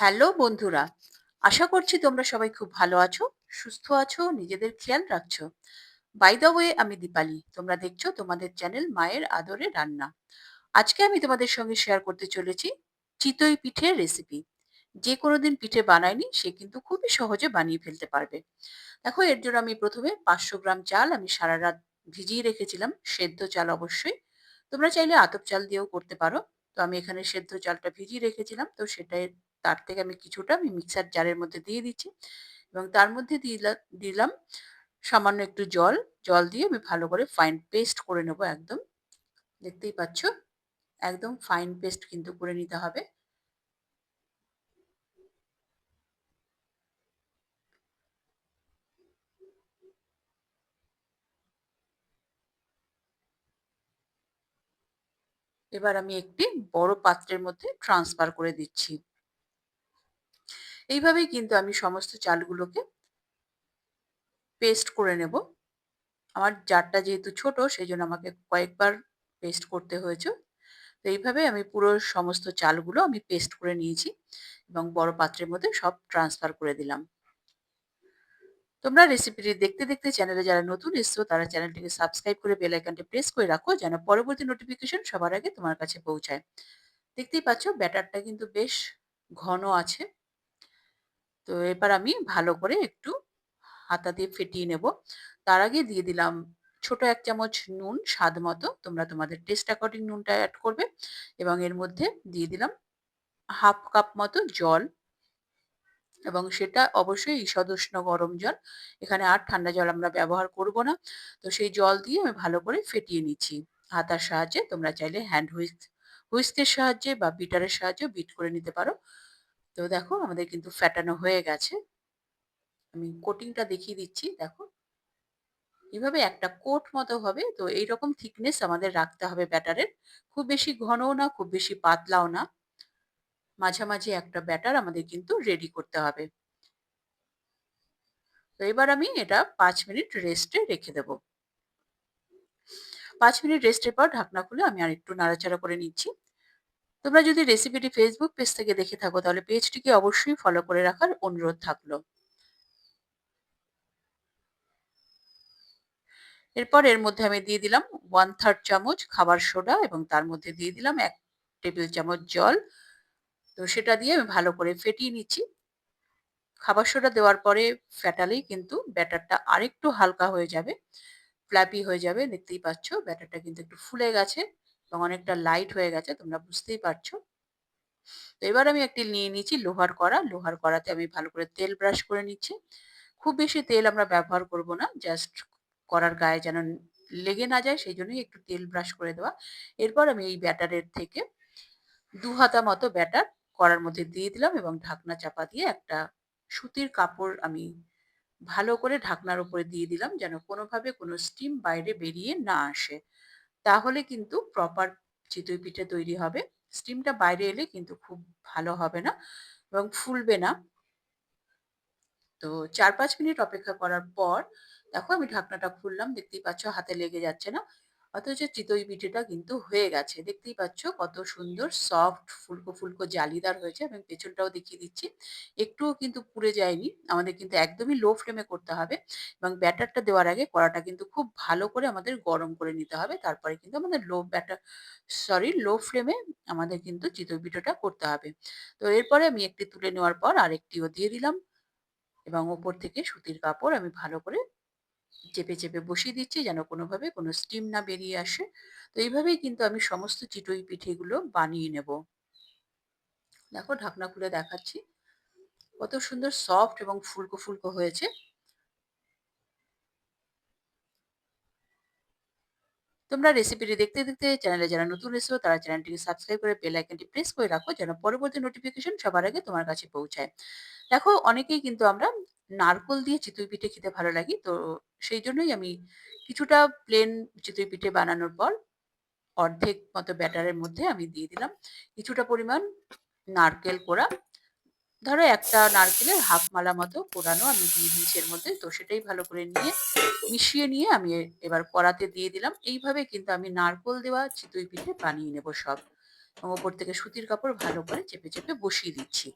Hello বন্ধুরা, আশা করছি তোমরা সবাই খুব ভালো আছো, সুস্থ আছো, নিজেদের খেয়াল রাখছো। বাই দ্য ওয়ে আমি দীপালি, তোমরা দেখছ তোমাদের চ্যানেল মায়ের আদরে রান্না। আজকে আমি তোমাদের সঙ্গে শেয়ার করতে চলেছি চিতই পিঠের রেসিপি যে কোনো দিন পিঠে বানায়নি, সে কিন্তু খুবই সহজে বানিয়ে ফেলতে পারবে। দেখো, এর জন্য আমি প্রথমে পাঁচশো গ্রাম চাল আমি সারা রাত ভিজিয়ে রেখেছিলাম, সেদ্ধ চাল অবশ্যই। তোমরা চাইলে আতপ চাল দিয়েও করতে পারো। তো আমি এখানে সেদ্ধ চালটা ভিজিয়ে রেখেছিলাম, তো সেটাই তার থেকে আমি কিছুটা আমি মিক্সার জারের মধ্যে দিয়ে দিচ্ছি। এবং তার মধ্যে দিলা, দিলাম সামান্য একটু জল। জল দিয়ে আমি ভালো করে ফাইন পেস্ট করে নেব একদম। দেখতেই পাচ্ছ? একদম ফাইন পেস্ট কিন্তু করে নিতে হবে। এবার আমি একটি বড় পাত্রের মধ্যে ট্রান্সফার করে দিচ্ছি। এইভাবেই কিন্তু আমি সমস্ত চালগুলোকে পেস্ট করে নেব। আমার জারটা যেহেতু ছোট সেই জন্য আমাকে কয়েকবার পেস্ট করতে হয়েছে। তো এইভাবে আমি পুরো সমস্ত চালগুলো আমি পেস্ট করে নিয়েছি এবং বড় পাত্রের মধ্যে সব ট্রান্সফার করে দিলাম। তোমরা রেসিপিটি দেখতে দেখতে চ্যানেলে যারা নতুন এসছো, তারা চ্যানেলটিকে সাবস্ক্রাইব করে বেল আইকনটি প্রেস করে রাখো যেন পরবর্তী নোটিফিকেশন সবার আগে তোমার কাছে পৌঁছায়। দেখতেই পাচ্ছ, ব্যাটারটা কিন্তু বেশ ঘন আছে। তো এবার আমি ভালো করে একটু হাতা দিয়ে ফেটিয়ে নেব। তার আগে দিয়ে দিলাম ছোট এক চামচ নুন স্বাদ মতো, তোমরা তোমাদের টেস্ট অ্যাকর্ডিং নুনটা অ্যাড করবে। এবং এর মধ্যে দিয়ে দিলাম হাফ কাপ মতো জল। এবং সেটা অবশ্যই ঈষদুষ্ণ গরম জল। এখানে আর ঠান্ডা জল আমরা ব্যবহার করব না। তো সেই জল দিয়ে আমি ভালো করে ফেটিয়ে নিচ্ছি। হাতার সাহায্যে তোমরা চাইলে হ্যান্ড হুইস্ক হুইস্কের সাহায্যে বা বিটারের সাহায্যে বিট করে নিতে পারো। তো দেখো আমাদের কিন্তু ফ্যাটানো হয়ে গেছে। আমি কোটিংটা দেখিয়ে দিচ্ছি, দেখো। এভাবে একটা কোট মতো হবে, তো এইরকম থিকনেস আমাদের রাখতে হবে ব্যাটারের খুব বেশি ঘনও না, খুব বেশি পাতলাও না। মাঝামাঝি একটা ব্যাটার আমাদের কিন্তু রেডি করতে হবে। তো এবার আমি এটা পাঁচ মিনিট রেস্টে রেখে দেব। পাঁচ মিনিট রেস্টের পর ঢাকনা খুলে আমি আর একটু নাড়াচাড়া করে নিচ্ছি। তোমরা যদি রেসিপিটি ফেসবুক পেজ থেকে দেখে থাকো, তাহলে পেজটিকে অবশ্যই ফলো করে রাখার অনুরোধ থাকল। এরপর এর মধ্যে আমি দিয়ে দিলাম ওয়ান থার্ড চামচ খাবার সোডা এবং তার মধ্যে দিয়ে দিলাম এক টেবিল চামচ জল। তো সেটা দিয়ে আমি ভালো করে ফেটিয়ে নিচ্ছি। খাবার সোডা দেওয়ার পরে ফ্যাটালেই কিন্তু ব্যাটারটা আরেকটু হালকা হয়ে যাবে ফ্ল্যাপি হয়ে যাবে। দেখতেই পাচ্ছ ব্যাটারটা কিন্তু একটু ফুলে গেছে। এবং অনেকটা লাইট হয়ে গেছে, তোমরা বুঝতেই পারছ। তো এবার আমি একটি নিয়ে নিচ্ছি লোহার কড়া। লোহার কড়াতে আমি ভালো করে তেল ব্রাশ করে নিচ্ছি। খুব বেশি তেল আমরা ব্যবহার করব না জাস্ট করার গায়ে যেন লেগে না যায়, সেই জন্যই একটু তেল ব্রাশ করে দেওয়া। এরপর আমি এই ব্যাটারের থেকে দু হাতা মতো ব্যাটার কড়ার মধ্যে দিয়ে দিলাম এবং ঢাকনা চাপা দিয়ে একটা সুতির কাপড় আমি ভালো করে ঢাকনার উপরে দিয়ে দিলাম, যেন কোনোভাবে কোনো স্টিম বাইরে বেরিয়ে না আসে। তাহলে কিন্তু প্রপার চিতই পিঠে তৈরি হবে। স্টিমটা বাইরে এলে কিন্তু খুব ভালো হবে না এবং ফুলবে না। তো চার পাঁচ মিনিট অপেক্ষা করার পর দেখো আমি ঢাকনাটা খুললাম, দেখতেই পাচ্ছ হাতে লেগে যাচ্ছে না। অথচ চিতই পিঠেটা কিন্তু হয়ে গেছে। দেখতেই পাচ্ছ কত সুন্দর সফট ফুলকো ফুলকো জালিদার হয়েছে। আমি পেছনটাও দেখিয়ে দিচ্ছি। একটুও কিন্তু পুড়ে যায়নি। আমাদের কিন্তু একদমই লো ফ্লেমে করতে হবে এবং ব্যাটারটা দেওয়ার আগে কড়াটা কিন্তু খুব ভালো করে আমাদের গরম করে নিতে হবে। তারপরে কিন্তু আমাদের লো ব্যাটার সরি লো ফ্লেমে আমাদের কিন্তু চিতই পিঠেটা করতে হবে। তো এরপরে আমি একটি তুলে নেওয়ার পর আরেকটিও দিয়ে দিলাম এবং ওপর থেকে সুতির কাপড় আমি ভালো করে চেপে চেপে বসিয়ে দিচ্ছি যেন কোনোভাবে কোনো স্টিম না বেরিয়ে আসে। তো এইভাবেই কিন্তু আমি সমস্ত চিটই পিঠেগুলো বানিয়ে নেব। দেখো ঢাকনা খুলে দেখাচ্ছি। কত সুন্দর সফট এবং ফুলকো ফুলকো হয়েছে। তোমরা রেসিপিটি দেখতে দেখতে চ্যানেলে যারা নতুন এসেছ তারা চ্যানেলটিকে সাবস্ক্রাইব করে বেল আইকনটি প্রেস করে রাখো যেন পরবর্তী নোটিফিকেশন সবার আগে তোমার কাছে পৌঁছায়। দেখো অনেকেই কিন্তু আমরা নারকোল দিয়ে চিতই পিঠে খেতে ভালো লাগে। তো সেই জন্যই আমি কিছুটা প্লেন চিতই পিঠে বানানোর পর অর্ধেক মতো ব্যাটারের মধ্যে আমি দিয়ে দিলাম কিছুটা পরিমাণ নারকেল কোড়া। ধরো একটা নারকেলের হাফ মালা মতো কোরানো আমি দিয়ে দিয়েছি এর মধ্যে, তো সেটাই ভালো করে নিয়ে মিশিয়ে নিয়ে আমি এবার কড়াতে দিয়ে দিলাম। এইভাবে কিন্তু আমি নারকোল দেওয়া চিতই পিঠে বানিয়ে নেব সব। ওপর থেকে সুতির কাপড় ভালো করে চেপে চেপে বসিয়ে দিচ্ছি।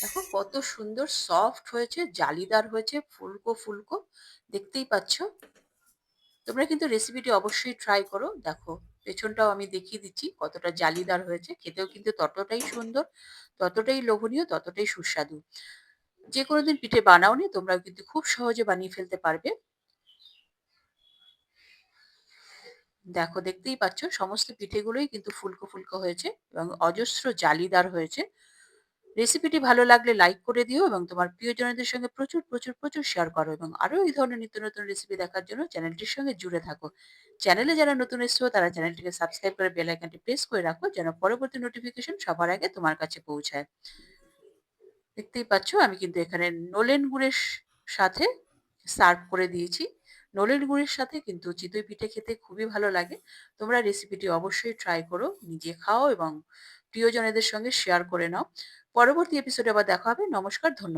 দেখো কত সুন্দর সফট হয়েছে, জালিদার হয়েছে, ফুলকো, ফুলকো। দেখতেই পাচ্ছ। তোমরা কিন্তু রেসিপিটি অবশ্যই ট্রাই করো। দেখো পেছনটাও আমি দেখিয়ে দিচ্ছি কতটা জালিদার হয়েছে। খেতেও কিন্তু ততটাই সুন্দর, ততটাই লোভনীয়, ততটাই সুস্বাদু। যে কোনোদিন পিঠে বানাওনি তোমরাও কিন্তু খুব সহজে বানিয়ে ফেলতে পারবে। দেখো দেখতেই পাচ্ছ সমস্ত পিঠেগুলোই কিন্তু ফুলকো, ফুলকো হয়েছে এবং অজস্র জালিদার হয়েছে। রেসিপিটি ভালো লাগলে লাইক করে দিও এবং তোমার প্রিয়জনদের সঙ্গে প্রচুর, প্রচুর, প্রচুর শেয়ার করো এবং আরও এই ধরনের নিত্য নতুন রেসিপি দেখার জন্য চ্যানেলটির সঙ্গে জুড়ে থাকো। চ্যানেলে যারা নতুন এসেছ তারা চ্যানেলটিকে সাবস্ক্রাইব করে বেল আইকনটি প্রেস করে রাখো যেন পরবর্তী নোটিফিকেশন সবার আগে তোমার কাছে পৌঁছায়। দেখতেই পাচ্ছ আমি কিন্তু এখানে নলেন গুড়ের সাথে সার্ভ করে দিয়েছি। নলেন গুড়ের সাথে কিন্তু চিতই পিঠে খেতে খুবই ভালো লাগে। তোমরা রেসিপিটি অবশ্যই ট্রাই করো, নিজে খাও এবং প্রিয়জনেদের সঙ্গে শেয়ার করে নাও। পরবর্তী এপিসোডে আবার দেখা হবে। নমস্কার, ধন্য